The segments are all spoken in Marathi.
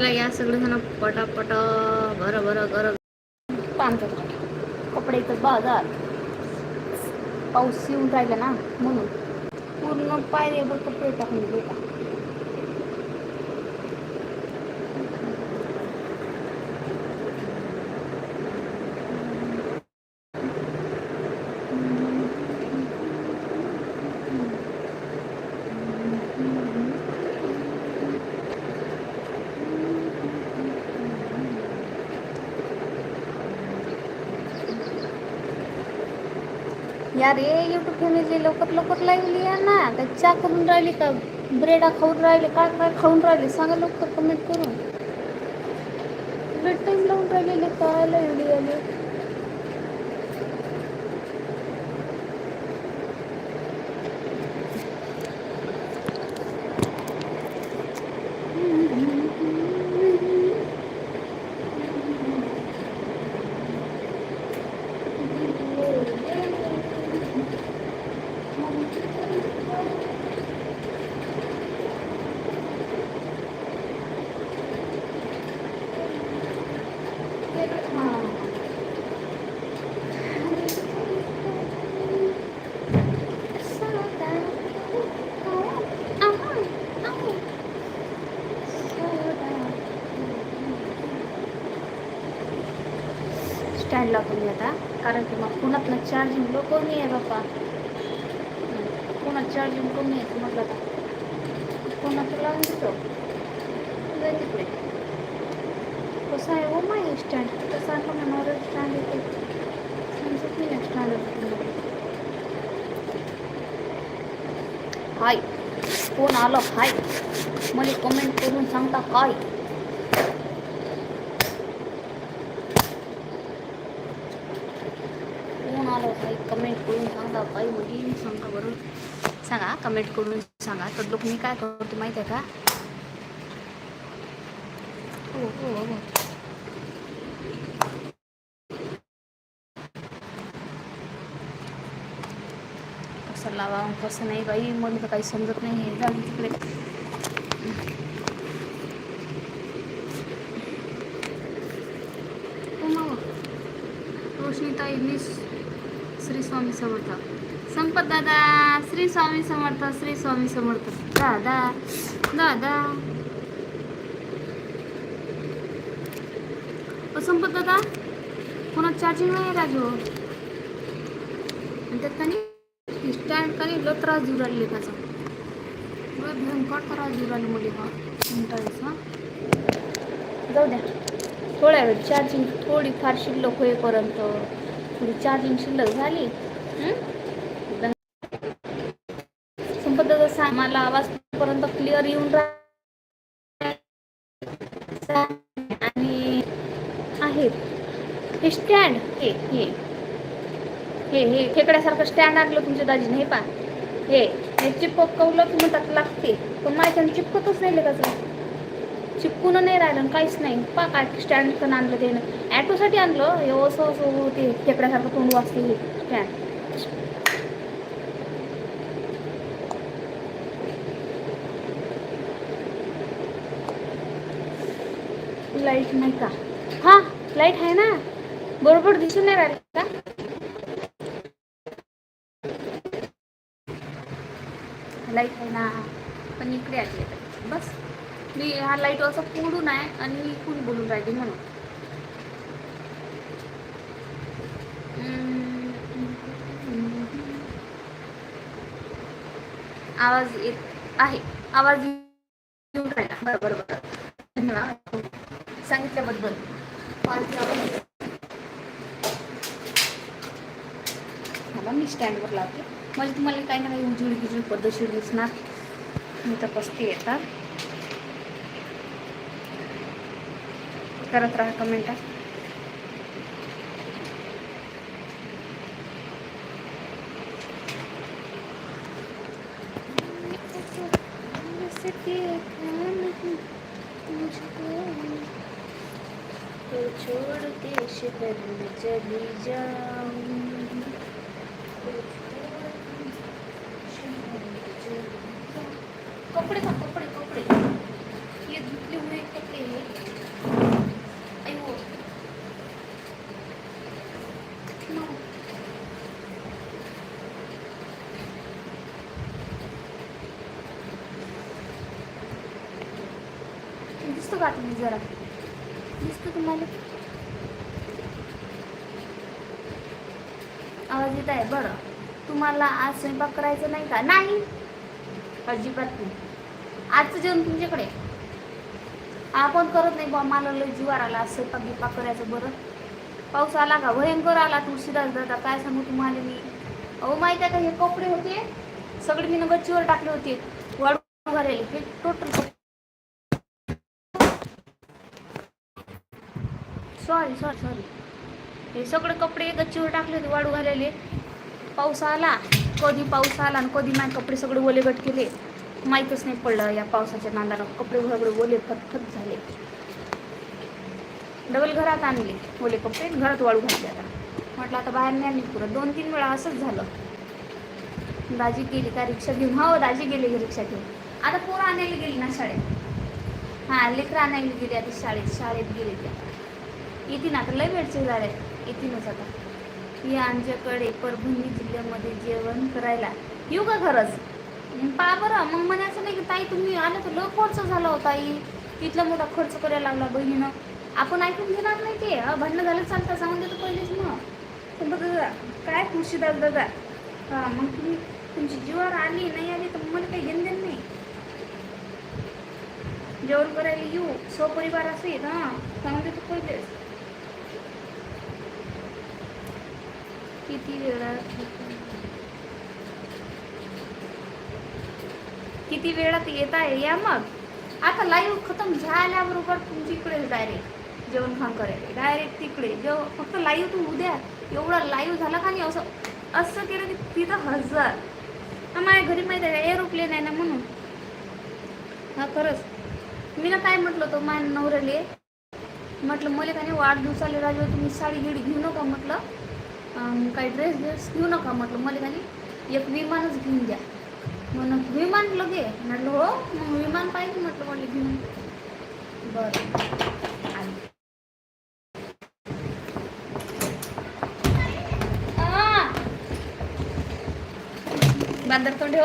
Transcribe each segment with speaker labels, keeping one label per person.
Speaker 1: चला या सगळेजण पटापट बरं बरं गर. पांढर कपडे तर बाजार. पाऊस येऊन राहिला ना म्हणून. पूर्ण पायऱ्यावर कपडे टाकून बेटा यार हे रे युट्यूब फॅमिली लवकर लवकर लागली या ना. तर चा करून राहिली का? ब्रेडा खाऊन राहिले काय काय खाऊन राहिले सांगा लवकर कमेंट करून. ब्रेड टाईम लावून राहिलेले काय लाईव्ह आले स्टँड लावतो मी आता कारण की मग पुण्यातनं चार्जिंग लो कमी आहे बाप्पा पुण्यात चार्जिंग कमी आहे म्हटलं आता पुण्यात लावून देतो जाय तिकडे कसं आहे हो माय स्टँड कसं आहे म्हणणार स्टँड येते समजत नाही स्टँड हाय कोण आलं हाय मला कमेंट करून सांगता काय कमेंट करून सांगा काही मुली सांगा बरं सांगा कमेंट करून सांगा तर लोक मी काय करतो माहिती आहे का हो हो कसं लावा कसं नाही बाई मला तर काही समजत नाही हे झालं तिकडे रोशनीताई मिस श्री स्वामी समर्थ. संपत दादा श्री स्वामी समर्थ श्री स्वामी समर्थ. दादा दादा. संपत दादा कोणा चार्जिंग नाही राजू? आणि त्यात काही स्टँड काही लो त्रास देऊ राहिले त्याचा भयंकर त्रास देऊ राहिले मुली हा. हा? जाऊ द्या. थोड्या वेळ चार्जिंग थोडी फार शिल्लक होईपर्यंत. थोडी चार्जिंग शिल्लक झाली. संपत दादा सांग मला आवाजपर्यंत क्लिअर येऊन राह आणि आहेत हे स्टँड हे हे. हे हे. खेकड्यासारखं स्टँड आणलं तुमच्या दाजीने हे पा हे हे चिपकवलं की म्हणतात लागते. पण माझ्याने चिपकतच नाही त्याचं चिपकून नाही राहिलं काहीच नाही. पा काय स्टँड पण आणलं ते ॲटोसाठी आणलं हे असं असं ते खेकड्यासारखं तोंड वाजते हे. स्टँड लाइट नाही का? हा लाइट आहे ना. बरोबर दिसून नाही राहिलं का? लाइट आहे ना. पण इकडे आली. बस. मी हा लाइट असं पुढून आहे आणि मी इकडून बोलून राहिली म्हणून. आवाज येत आहे. आवाज येऊन राहिला. बरोबर बरोबर. धन्यवाद. सांगितल्याबद्दल. मला मी स्टँडवर लावते. म्हणजे तुम्हाला काही ना काही उजळ गिजळी पद्धतशीर दिसणार. मी तपासते येतात करत राहा कमेंटा तो छोड़ के शहर में चली जाऊं कपडे का कपडे कपडे ये धुतले हुए कपडे हैं का तुम्ही जरा. दिसतो तुम्हाला. आवाज येत आहे? बरं. तुम्हाला आज स्वयंपाक करायचा नाही का? नाही. अजिबात नाही. आजचं जेवण तुमच्याकडे आपण करत नाही बा मला लय जीवार आला स्वयंपाक गिपाक करायचं बरं. पाऊस आला का? भयंकर आला तुळशीदास दादा. काय सांगू तुम्हाला मी? अहो माहिती आहे का हे कपडे होते. सगळे मी गच्चीवर टाकले होते. वाढून घालेले हे टोटल सॉरी सॉरी सॉरी हे सगळे कपडे गच्चीवर टाकले होते वाढू घालेले पाऊस आला. कधी पाऊस आला आणि कधी नाही कपडे सगळे ओलेगट केले. माहीतच नाही पडलं या पावसाच्या नांदानं. कपडे सगळे ओले फतफत झाले. डबल घरात आणले ओले कपडे घरात वाळू घातले आता. म्हटलं आता बाहेर नाही आणली पुरं. दोन तीन वेळा असंच झालं. दाजी गेली का रिक्षा घेऊन? हो दाजी गेली की रिक्षा घेऊन. आता पोरं आणायला गेली ना शाळेत? हां लेकरं आणायला गेली आता शाळेत. शाळेत गेले त्या येतील आता लय वेळचे झाले येथीलच आता. ही आमच्याकडे परभणी जिल्ह्यामध्ये जेवण करायला. येऊ का खरंच? पा पहा बरं. मग म्हणायचं नाही की ताई तुम्ही आलं तर लय खर्च झाला होता ताई. तिथला मोठा खर्च करायला लागला बहिणीनं. आपण ऐकून घेणार नाही ते. भांडणं झालं चालतं सांगून देतो पहिलेच मग. पण दादा काय खुशीदार दादा. हां मग तुम्ही तुमची जीवावर आली नाही आली तर मला काही घेणं देणं नाही. जेवण करायला येऊ. स्वपरिवार असेल हां सांगून देतो पहिलेच. किती वेळा? किती वेळात येत आहे? या मग. आता लाईव्ह खतम झाल्याबरोबर तुमची इकडेच डायरेक्ट जेवण खाण करायला डायरेक्ट तिकडे. जेव फक्त लाईव्ह तू उद्या. एवढा लाईव्ह झाला का नाही असं असं केलं की तिथं हजार. माझ्या घरी माहिती आहे एरोप्लेन आहे ना म्हणून. हा खरंच. मी ना काय म्हटलं होतं माझ्या नवऱ्याले? म्हटलं मला का नाही वाढदिवसाला राजू तुम्ही साडी गिडी घेऊ नका म्हटलं. काही ड्रेस ड्रेस घेऊ नका म्हटलं. मला खाली एक विमानच घेऊन द्या. म्हणून विमान लगे. म्हटलं हो मग विमान पाहिजे म्हटलं मला घेऊन. बरं. आली. बांदर तोंड ठेव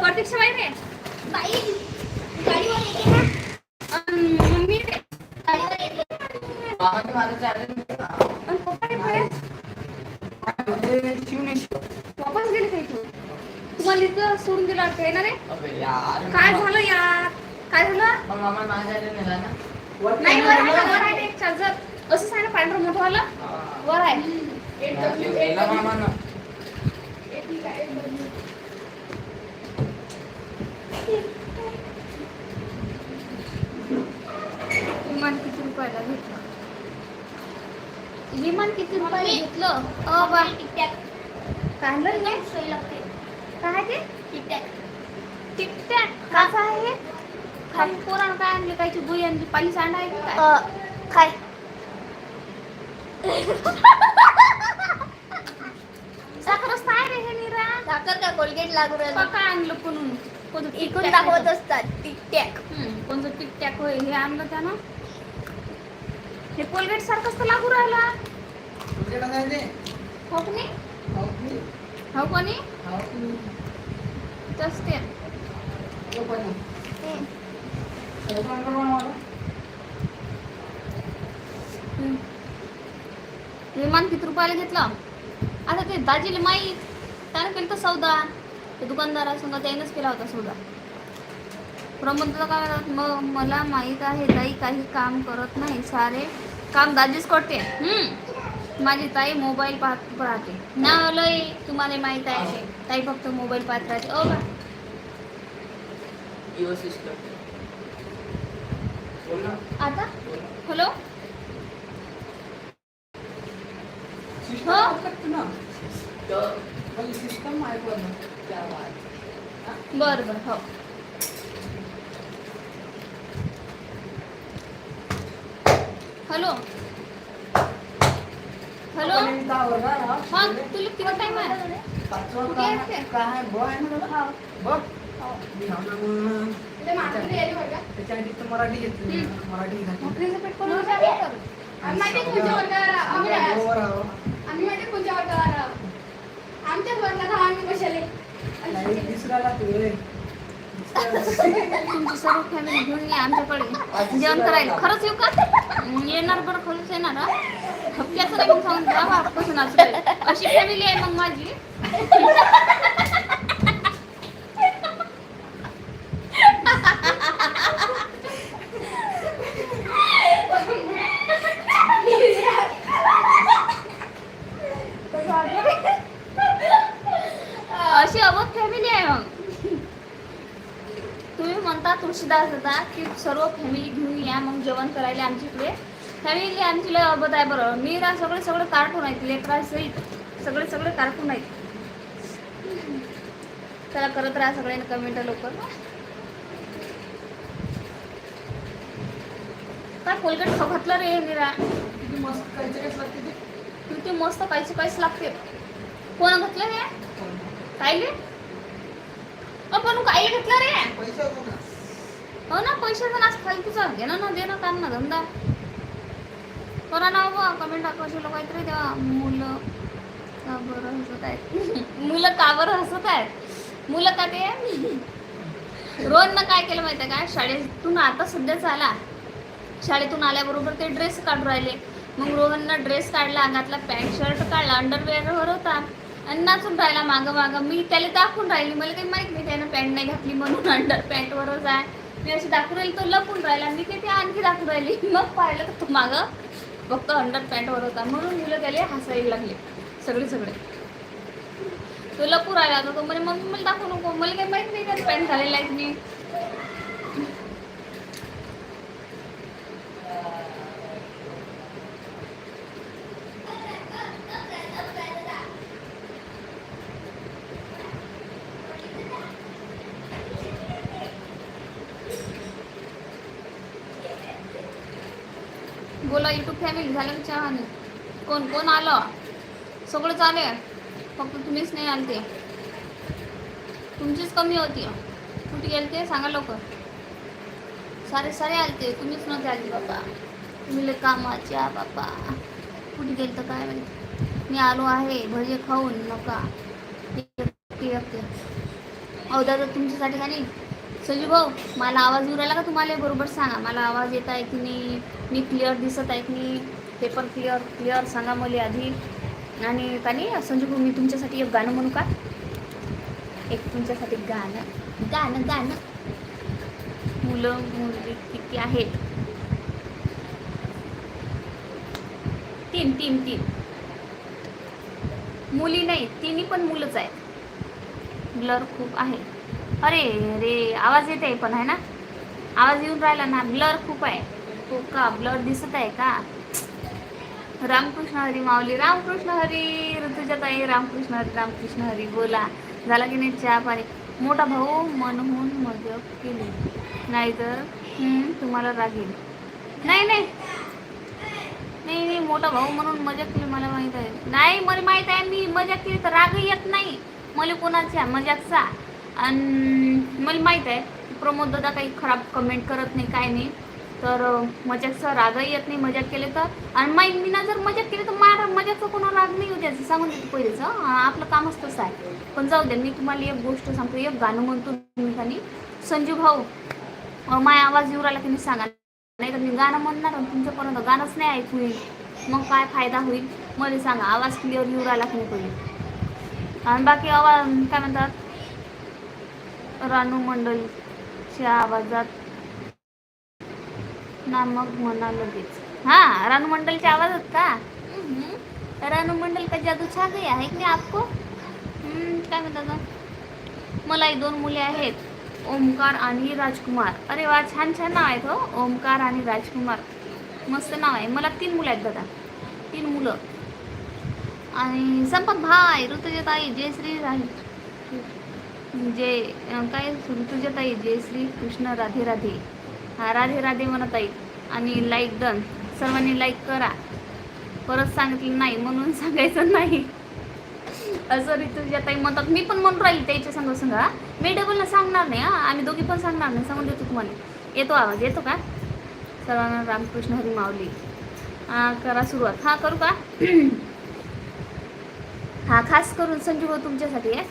Speaker 1: प्रतीक्षा बाई रे अन् मम्मी रे अन् पप्पा रे बाहेर. वापस गेले का इथून तुम्हाला इथं वाटतं आहे? काय झालं यार? काय झालं? नाही वर आहे ना, वर आहे. एक चार्जर असं सांग ना पांढरं मोठं वाला? वर आहे. विमान किती रुपयाला घेतलं? विमान किती रुपयाला घेतलं? अ बा काय आणलं नाही काय ते? टिकटॅक कसं आहे? हे खाली पोरानं काय आणले? कायची बुई आणली? पाली सांड आहे की काय
Speaker 2: काय?
Speaker 1: साखरच काय रे हे निरा.
Speaker 2: साखर का कोलगेट लागू राहिलं?
Speaker 1: पक्का आणलं कोणून कोणतं
Speaker 2: इकून
Speaker 1: टिकटॅक
Speaker 2: दाखवत
Speaker 1: आहे
Speaker 2: असतात टिक टॅक
Speaker 1: तो. हम्म, कोणतं टिकटॅक होय हे आणलं त्यानं. हे कोलगेट सारखंच तर लागू राहिला. हो की नाही. हो कोणी? तस ते. हम्म. विमान किती रुपयाला घेतलं? आता ते दाजीला माहीत. त्यानं केलं तर सौदा. ते दुकानदारासंग त्यानेच केला होता सौदा. प्रमोदला काय म्हणतात मग मला माहीत आहे ताई काही काम करत नाही. सारे काम दाजीच करते. माझी ताई मोबाईल पाहत राहते. ना लय तुम्हाला माहीत आहे. ताई फक्त मोबाईल पाहत राहते. हो ओ बा आता? हॅलो? हो? बरं बरं हो. हॅलो? हॅलो? हा? तुला किती टाइम आहे? कुठे
Speaker 3: मराठी घेतली मराठी घातली आणि माहिती कोणत्या वर्गाला आम्ही
Speaker 2: आम्ही
Speaker 3: आमच्या आम्ही कशाले दुसऱ्याला
Speaker 1: तुमची सर्व फॅमिली घेऊन या आमच्याकडे जेवण करायला खरंच येऊ का येणार बरं खरंच येणार हप्त्याचं नाही सांगून द्या अशी फॅमिली आहे मग माझी अशी अबक फॅमिली आहे मग म्हणता तुळशीदास दादा की सर्व फॅमिली घेऊन या मग जेवण करायला आमच्या इकडे. फॅमिली आमची लय अबत आहे बरं. मीरा सगळे सगळे कार्टून आहेत लेकरा सहित सगळे सगळे कार्टून आहेत. त्याला करत राहा सगळ्यांनी कमेंट लवकर. काय कोलगेट खाऊ घातलं रे मीरा?
Speaker 3: किती मस्त काय लागते
Speaker 1: किती मस्त कायचे काहीच लागते. कोण घातलं रे कायले आपण काय घेतलं रे?
Speaker 3: हो ना
Speaker 1: पैसे पण आज नाच फालतूचा घेणं ना देणं काम ना धंदा. करा ना बाबा कमेंट टाकायचे लोक काहीतरी तेव्हा. मुलं का बरं हसत आहेत? मुलं का बरं हसत आहेत? मुलं का ते? रोहननं काय केलं माहिती काय शाळेतून आता सध्याच आला शाळेतून आल्याबरोबर ते ड्रेस काढून राहिले. मग रोहननं ड्रेस काढला अंगातला पॅन्ट शर्ट काढला अंडरवेअर होता. आणि नाचून राहिला मागं मागं. मी त्याला दाखवून राहिली. मला काही माहीत नाही त्यानं पॅन्ट नाही घातली म्हणून अंडर पॅन्टवरच आहे. मी अशी दाखवून राहिली तो लपून राहिला. मी ते आणखी दाखवून राहिली. मग पाहिलं तर तो मागं फक्त अंडर पॅन्टवर होता. म्हणून मुलं त्याला हसायला लागले. सगळे सगळे. तो लपून राहिला होता. तो म्हणे मम्मी मला दाखवू नको. मला काही माहीत नाही का पॅन्ट घालेला आहे मी नाही बोला युट्यूब फॅमिली झालं की चहा कोण कोण आलं? सगळं आले फक्त तुम्हीच नाही आलते. तुमचीच कमी होती. कुठे गेलते? सांगा लोक सारे सारे आलते. तुम्हीच नव्हते आले बाबा. तुम्ही लय कामाच्या बाबा. कुठे गेल तर काय माहिती? मी आलो आहे. भजे खाऊन नका. अहो दादा तुमच्यासाठी का नाही. संजू भाऊ मला आवाज येऊ राहिला का तुम्हाला? बरोबर सांगा. मला आवाज येत आहे की नाही? मी क्लिअर दिसत आहे की नाही? ते पण क्लिअर क्लिअर सांगा मला आधी. आणि का नाही संजू भाऊ मी तुमच्यासाठी एक गाणं म्हणू का? एक तुमच्यासाठी गाणं. गाणं गाणं. मुलं मुली किती आहेत? तीन तीन तीन. मुली नाही तिन्ही पण मुलंच आहेत. ब्लर खूप आहे. अरे रे आवाज येत आहे पण आहे ना? आवाज येऊन राहिला ना ब्लर खूप आहे. हो का ब्लर दिसत आहे का? रामकृष्ण हरी माऊली रामकृष्ण हरी ऋतुजा ताई रामकृष्ण हरी रामकृष्ण हरी बोला. झाला की नाही चहा पाणी? मोठा भाऊ मनहून मजब केली. नाहीतर तुम्हाला रागील नाही नाही. नाही नाही मोठा भाऊ म्हणून मजा केली मला माहीत आहे. नाही मला माहीत आहे मी मजा केली तर राग येत नाही. मला कोणाच्या मजाकचा? आणि मला माहीत आहे प्रमोद दादा काही खराब कमेंट करत नाही काय नाही. तर मजाकचा रागही येत नाही मजाक केले तर. आणि माई मी ना जर मजाक केली तर मारा मजाकचा कोणा राग नाही होत्या सांगून देते पहिलेच आपलं कामच तसं आहे. पण जाऊ दे मी तुम्हाला एक गोष्ट सांगतो एक गाणं म्हणतो तुम्ही खाली. संजू भाऊ माय आवाज येऊ राहिला की नाही सांगा. नाही तर मी गाणं म्हणणार तुमच्यापर्यंत गाणंच नाही ऐकू येईल. मग काय फायदा होईल? मला सांगा आवाज क्लिअर येऊ राहिला की नाही पहिले? आणि बाकी आवाज काय म्हणतात? रानू मंडळीच्या आवाजात ना मग म्हणा लगेच. हा रानू मंडलच्या आवाजात का हम्म. रानू मंडल का जादू छा गई आहे की आपको? काय म्हणतात गं? मला ही दोन मुले आहेत ओमकार आणि राजकुमार. अरे वा छान छान नाव आहेत हो ओमकार आणि राजकुमार. मस्त नाव आहे. मला तीन मुलं आहेत दादा. तीन मुलं. आणि संपत भाई ऋतुजताई जयश्री राही जय काय? ऋतुजताई जयश्री कृष्ण राधे राधे. राधे राधे म्हणत आहे. आणि लाईक डन सर्वांनी लाईक करा. परत सांगितलं नाही म्हणून सांगायचं नाही. असं ऋतुजा ताई म्हणतात मी पण म्हणून राहील त्याच्या संग सांगा मी डबल सांगणार नाही हां. आम्ही दोघी पण सांगणार नाही सांगून देतो तुम्हाला. येतो आवाज येतो का? सर्वांना रामकृष्ण हरी माऊली. हा करा सुरुवात. हां करू का? हा खास करून संजीव तुमच्यासाठी आहे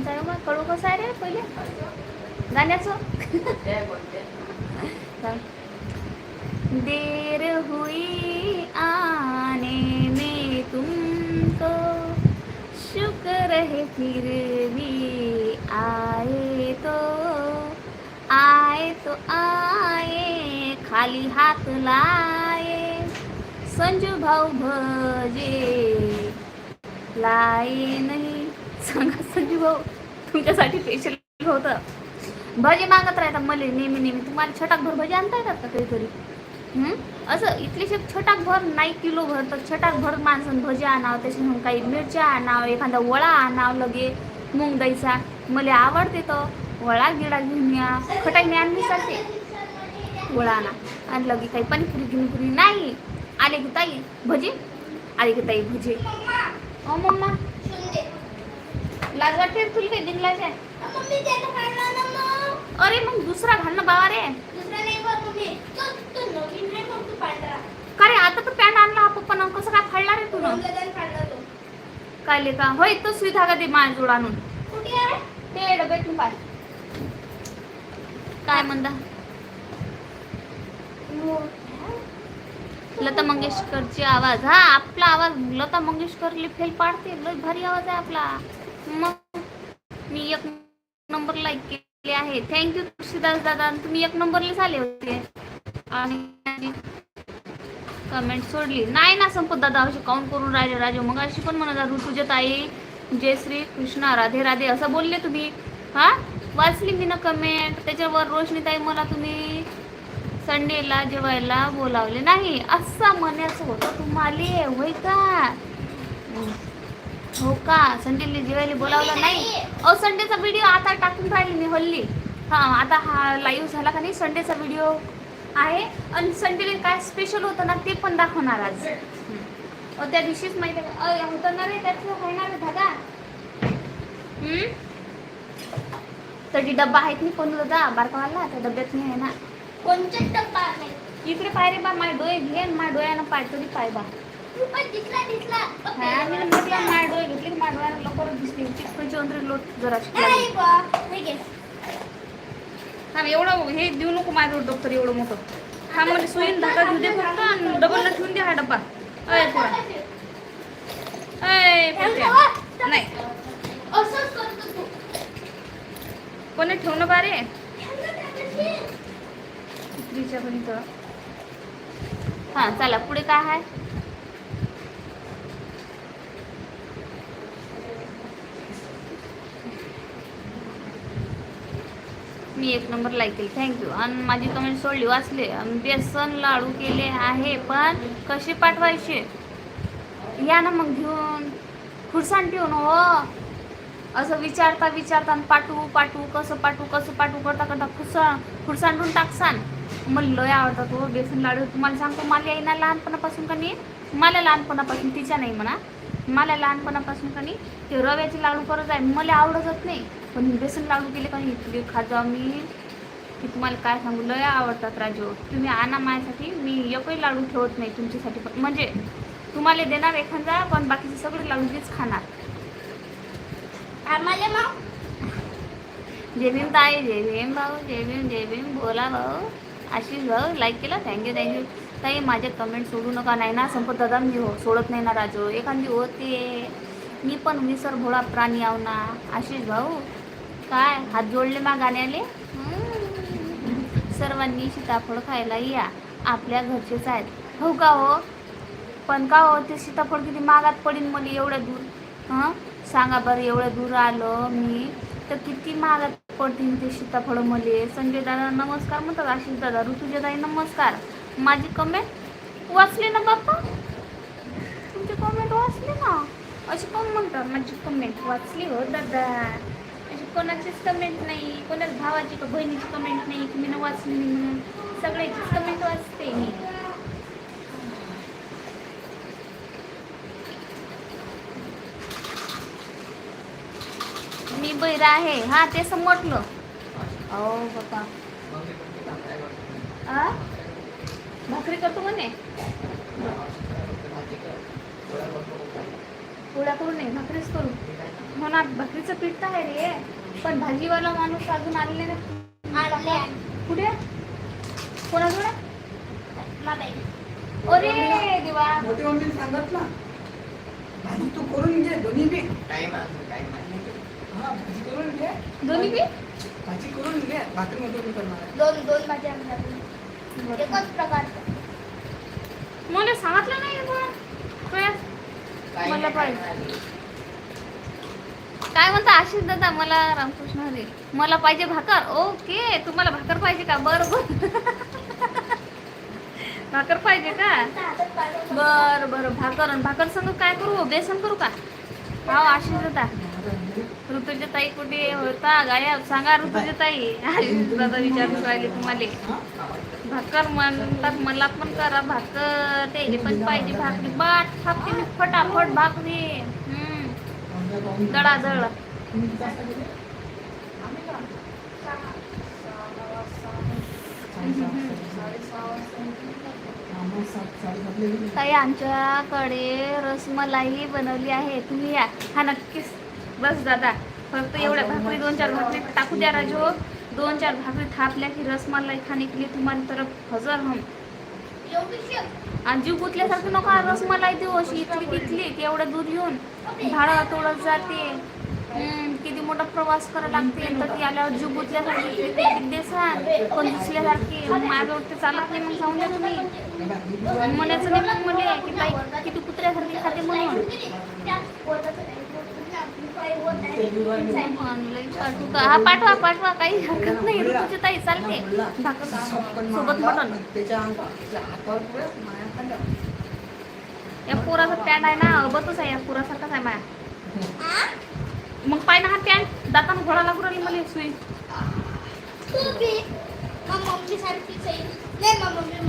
Speaker 1: तुमचा आहे मग कळू कसं आहे रे पहिले? गाण्याचं? देर हुई आने में तुमको शुक्र है फिर भी आए तो। आए तो आए खाली हात लाए संजू भाऊ भजे लाए नाही। सांगा संजू भाऊ. तुमच्यासाठी स्पेशल होतं. भजी मागत राहतात मले नेहमी नेहमी. तुम्हाला छटाक भर आणता येतात का कधीतरी? असं इथलीशे छटाक भर नाही किलो भर तर छटाक भर माणसं भजे आणावं त्याच्यातून काही मिरच्या आणावं एखादा वळा आणावं लगे मूग दाईचा मला आवडते तर. वळा गिळा घेऊन या. खटाईने आणली चालते वळा आणा. आणि लगे काही पाणीपुरी गिनीपुरी नाही. आले की ताई भजे? आले की ताई भजे. ओ मम्मा. लाज वाटते तुला काही दिन लाज आहे?
Speaker 2: मम्मी त्याला काढला ना मग.
Speaker 1: अरे मग दुसरा घाल ना बाबा रे
Speaker 2: दुसरा नाही बघ मम्मी. तो तो नवीन आहे मग तू पांढरा.
Speaker 1: का रे आता तर पॅन्ट आणला हा पप्पा कसं काय फाडला रे
Speaker 2: तो.
Speaker 1: काय लेका होय तो सुई धागा दे माझ्या जोड आणून?
Speaker 2: कुठे आहे?
Speaker 1: ते डब्यातून पाय. काय म्हणता लता मंगेशकरची आवाज. हा आपला आवाज. लता मंगेशकरले फेल पाडते. लय भारी आवाज आहे आपला मग मी एक नंबर लाईक केले आहे. थँक्यू तुळशीदास दादा. आणि तुम्ही एक नंबरले झाले होते. आणि कमेंट सोडली. नाही ना संपत दादा अशी काउंट करून राहिले राजे. मग अशी पण म्हणत ऋतुजा ताई जय श्री कृष्णा राधे राधे. असं बोलले तुम्ही. हा? वाचली मी ना कमेंट त्याच्यावर रोशनी ताई मला तुम्ही संडेला जेवायला बोलावले नाही. असं म्हणायचं होतं. तुम्हाला होय का? हो का? संडेला जेवायला बोलावलं नाही? अहो संडेचा व्हिडिओ आता टाकून राहिली मी हल्ली. हां आता हा लाईव्ह झाला का नाही? संडेचा व्हिडिओ आहे. आणि संडेला काय स्पेशल होतं ना ते पण दाखवणार आज. हं. त्या दिवशीच माहिती होतं ना रे त्याचं होणार हं? तरी डब्बा आहेत नाही कोण दादा? बारकावाला त्या डब्यात नाही आहे ना.
Speaker 2: कोणचे डब्बा आहे
Speaker 1: इकडे पाय रे बा माय डोळे घे माय डोळ्यानं पाय तरी पाय बा.
Speaker 2: दिसला दिसला
Speaker 1: मी म्हटलं घेतले डोळ्यानं लवकरच दिसते चिकपणची अंतरी लोट जरा
Speaker 2: हे
Speaker 1: एवढं हे देऊ नको माझं डॉक्टर एवढं मोठं. हा मला सोयीन धागा घेऊ दे फक्त आणि डबल ठेवून दे हा डब्बा अय पोरा. अय. नाही. कोणी ठेवणं बारे इथं हा चला पुढे काय आहे? मी एक नंबर लाईक केली. थँक्यू आणि माझी कमेंट सोडली वाचले. बेसन लाडू केले आहे पण कसे पाठवायचे? या ना मग घेऊन. खुरसाण ठेवून हो. असं विचारता विचारता आणि पाठवू पाठवू कसं पाठवू कसं पाठवू करता करता खुरसा खुरसांडून टाकसान. मला लय आवडतात हो बेसन लाडू. तुम्हाला सांगतो मला येईना लहानपणापासून का नाही मला लहानपणापासून तिच्या नाही म्हणा मला लहानपणापासून का नाही ते रव्याचे लाडू करत आहे मला आवडतच नाही. पण बेसन लाडू केले का नाही? इतके खाजा मी की तुम्हाला काय सांगू? लय आवडतात राजू. तुम्ही आणा माझ्यासाठी मी एकही लाडू ठेवत नाही तुमच्यासाठी. पण म्हणजे तुम्हाला देणार एखादा पण बाकीचे सगळे लाडू मीच खाणार.
Speaker 2: आम्हाला मग?
Speaker 1: जय भीम ताई जय भीम भाऊ जय भीम जय भीम बोला भाऊ आशिष भाऊ लाईक केला. थँक्यू थँक्यू ताई माझे कमेंट सोडू नका. नाही ना संपत दादा मी हो सोडत नाही ना राजू. एखादी होते. मी पण विसर भोळा प्राणी आव ना. आशिष भाऊ काय? हात जोडले मा गाण्याले? हम्म. सर्वांनी सीताफळ खायला या. आपल्या घरचेच आहेत. हो का हो? पण का हो ते सीताफळ किती महागात पडीन मला एवढ्या दूर? हां? सांगा बरं एवढ्या दूर आलो मी तर किती महागात पडतील ते सीताफळ मले संजय दादा नमस्कार म्हणतात आशिष दादा ऋतुजा ताई नमस्कार. माझी कमेंट वाचली ना बाप्पा? तुमची कमेंट वाचली ना? अशी कोण म्हणतात? माझी कमेंट वाचली हो दादा. कोणाचीच कमेंट नाही कोणाच भावाची का बहिणीची कमेंट नाही की मी न वाचली नाही म्हणून. सगळ्याचीच कमेंट वाचते मी. मी बैरा आहे. हा ते म्हटलं अहो बाबा. आ? भाकरी करतो म्हणे. पोळ्या करू नये भाकरीच करू. हो ना भाकरीचं पीठ तर आहे. रे पण भाजीवाला माणूस अजून आणले ना कुठे? कोणाकडे
Speaker 2: माबाई
Speaker 1: अरे देवा.
Speaker 3: मोठी मम्मी सांगत ना भाजी तू करून घे दोन्ही बी.
Speaker 4: टाइम
Speaker 3: हा भाजी करून घे.
Speaker 1: दोन्ही बी?
Speaker 3: भाजी करून घे. भाकरी मध्ये मी करणार
Speaker 2: दोन दोन भाज्या आणल्या एकच प्रकारचं
Speaker 1: मला सांगितलं नाही मला
Speaker 4: नाही,
Speaker 1: पाहिजे.
Speaker 4: काय
Speaker 1: म्हणता आशिष दादा मला रामकृष्ण हरी. मला पाहिजे भाकर? ओके तुम्हाला भाकर पाहिजे का? बरं बर. भाकर पाहिजे का? बर बर. भाकर आणि भाकर संग काय करू? बेसन करू का? हा आशिष दादा. ऋतुजा ताई कुठे? होता गायब. सांगा ऋतुजा ताई आशिष दादा विचारून राहिले तुम्हाला. भाकर म्हणतात मला पण करा भाकर. ते पण पाहिजे भाकरी. बाट थापते मी फटाफट भाकरी. हम्म. दळा दळा ताई आमच्याकडे रसमलाई बनवली आहे. तुम्ही या. हा नक्कीच. बस दादा. फक्त एवढ्या भाकरी दोन चार भाकरी टाकू द्या राजो. दोन चार भाकरी थापल्या की रसमलाई खाने के लिए तुम्हारी तरफ हजर हम. आणि जीव गुतल्यासारखं नका मला देऊ अशी इथली तिथली की एवढं दूर येऊन भाडं तोडत जाते. किती मोठा प्रवास करावा लागते. तर ती आल्यावर जीव गुतल्यासारखी देसान पण दुसऱ्यासारखी माझ्यावर ते चालत नाही मग जाऊन द्या तुम्ही. म्हणायचं नाही मग म्हणे की ताई किती कुत्र्यासारखी खाते म्हणून. हा पाठवा पाठवा काही हरकत नाही तुझी ताई चालते सोबत
Speaker 3: माझा-
Speaker 1: या पोराचा पॅन्ट आहे. ना अबतच आहे या पोरासारखाच आहे माया मग पाय ना हा पॅन्ट दातानं घोडा लागू राहिली मला सुई
Speaker 2: मम्मी नाही मग मम्मी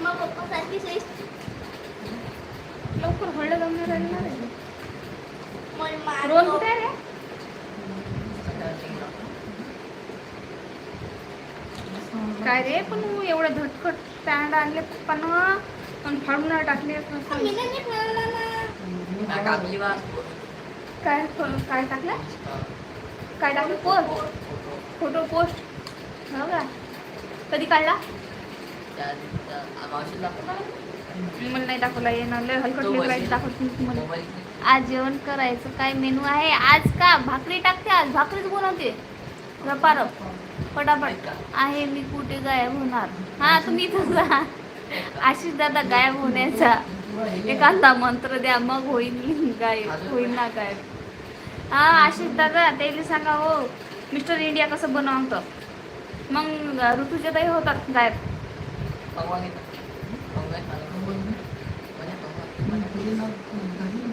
Speaker 2: मग पप्पा सारखीच आहे
Speaker 1: लवकर घोडलं जाऊन नाही राहिली ना रोहन कुठे आहे? रे काय रे पण एवढं झटकट पॅन्ट आणले पप्पानं पण फाडून टाकले. काय काय टाकलं? काय टाकलं? पोस्ट. Photo post. हो का? कधी काढला? मला नाही दाखवला येणार लय हलकट दाखवत नाही तुम्हाला.
Speaker 4: मोबाईल
Speaker 1: आज जेवण करायचं काय मेनू आहे? आज का? भाकरी टाकते आज. भाकरीच बनवते. रपारप पटापट आहे मी कुठे गायब होणार? हा तुम्ही इथं जा. आशिष दादा गायब होण्याचा एखादा मंत्र द्या. मग होईल गायब होईल ना गायब. हा आशिष दादा त्याला सांगा हो मिस्टर इंडिया कसं बनवतं? मग ऋतूच्या ताई होतात गायब
Speaker 4: पंगवा घेता. पंगवा आहे मला. म्हणजे पंगवा.
Speaker 3: मला तुझी नाव- घरी-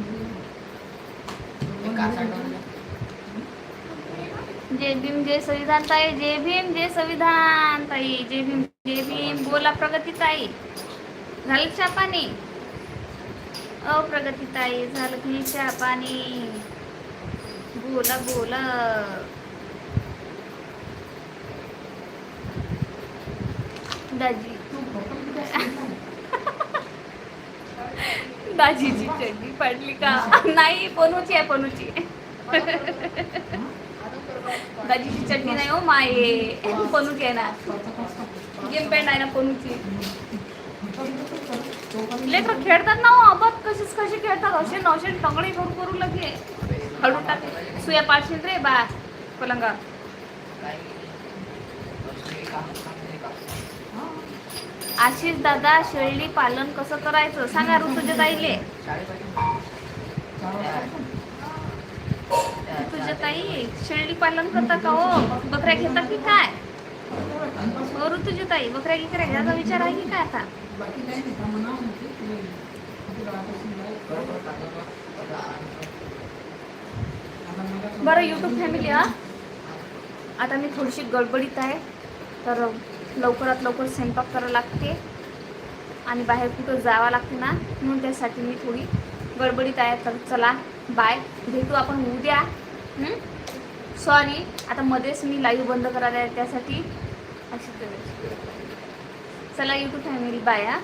Speaker 4: आठवलं.
Speaker 1: जय भीम जय संविधान ताई जय भीम जय संविधान ताई जय भीम जय भीम बोला प्रगती ताई. झालं चहा पाणी? अ प्रगती ताई झालं की चहा पाणी. बोला बोला. दाजी. दाजीची चड्डी पडली का? नाही पनूची आहे पनूची. दाजीची चटणी नाही हो माये. पनूची आहे ना. गेम पॅन्ट आहे ना पनूची. लेकर खेळतात ना हो अबत कशीच कशी खेळतात? असे नशे टंगडे करू करू लगे. हळू टाक. सुया पाडशील रे बा पलंगा
Speaker 4: काय वर्षी काम काम नाही काम.
Speaker 1: आशिष दादा शेळी पालन कसं करायचं? सांगा ऋतुजा ताईले
Speaker 4: शाळेपासून
Speaker 1: ऋतुजा ताई शेळी पालन करता का हो? बकऱ्या घेता की काय? हो ऋतुजा ताई बकऱ्या गिकऱ्या घ्यायचा विचार आहे की काय आता? बरं युट्यूब फॅमिली हा. आता मी थोडीशी गडबडीत आहे. तर लवकरात लवकर स्वयंपाक करावं लागते आणि बाहेर कुठं जावं लागते ना म्हणून त्यासाठी मी थोडी गडबडीत आहे तर चला बाय भेटू आपण उद्या. सॉरी आता मध्येच मी लाईव्ह बंद करायला आहे त्यासाठी. अशी चला यूट्यूब फॅमिली बाय हा?